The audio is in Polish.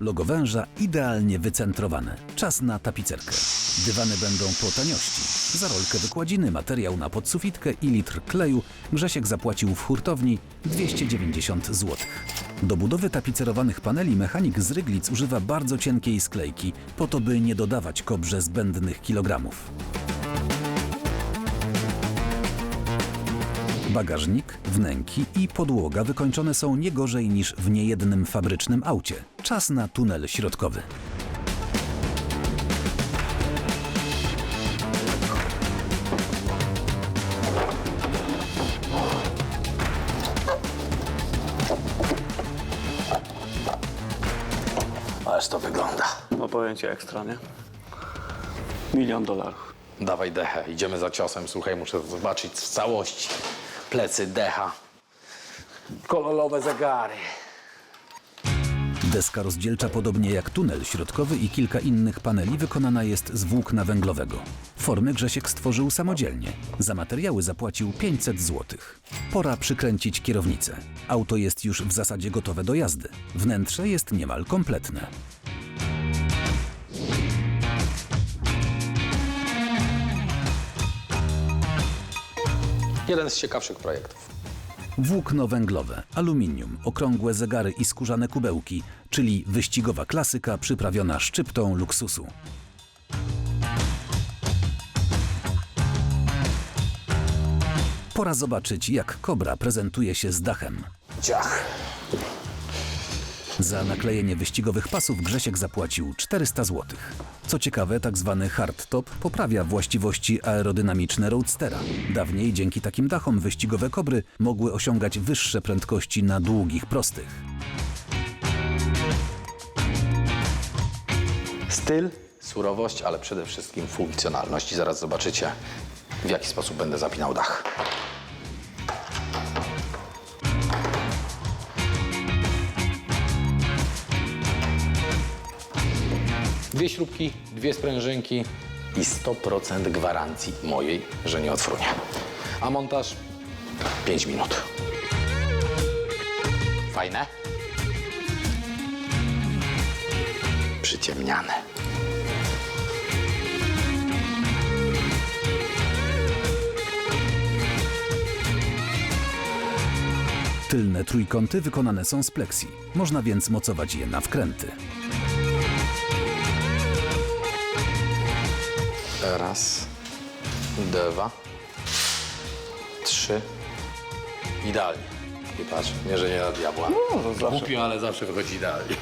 Logo węża idealnie wycentrowane. Czas na tapicerkę. Dywany będą po taniości. Za rolkę wykładziny, materiał na podsufitkę i litr kleju Grzesiek zapłacił w hurtowni 290 zł. Do budowy tapicerowanych paneli mechanik z Ryglic używa bardzo cienkiej sklejki, po to by nie dodawać kobrze zbędnych kilogramów. Bagażnik, wnęki i podłoga wykończone są nie gorzej niż w niejednym fabrycznym aucie. Czas na tunel środkowy. Ależ to wygląda. No powiem ci ekstra, nie? Milion dolarów. Dawaj dechę, idziemy za ciosem. Słuchaj, muszę zobaczyć w całości. Plecy, decha. Kolorowe zegary. Deska rozdzielcza, podobnie jak tunel środkowy i kilka innych paneli, wykonana jest z włókna węglowego. Formy Grzesiek stworzył samodzielnie. Za materiały zapłacił 500 zł. Pora przykręcić kierownicę. Auto jest już w zasadzie gotowe do jazdy. Wnętrze jest niemal kompletne. Jeden z ciekawszych projektów. Włókno węglowe, aluminium, okrągłe zegary i skórzane kubełki, czyli wyścigowa klasyka przyprawiona szczyptą luksusu. Pora zobaczyć, jak Kobra prezentuje się z dachem. Ciach. Za naklejenie wyścigowych pasów Grzesiek zapłacił 400 zł. Co ciekawe, tak zwany hardtop poprawia właściwości aerodynamiczne Roadstera. Dawniej dzięki takim dachom wyścigowe Kobry mogły osiągać wyższe prędkości na długich prostych. Styl, surowość, ale przede wszystkim funkcjonalność. I zaraz zobaczycie, w jaki sposób będę zapinał dach. Dwie śrubki, dwie sprężynki i 100% gwarancji mojej, że nie odfrunie. A montaż 5 minut. Fajne? Przyciemniane. Tylne trójkąty wykonane są z pleksji. Można więc mocować je na wkręty. Raz, dwa, trzy. Idealnie. I patrz, nie, że nie na diabła. No. Głupio, ale zawsze wychodzi idealnie.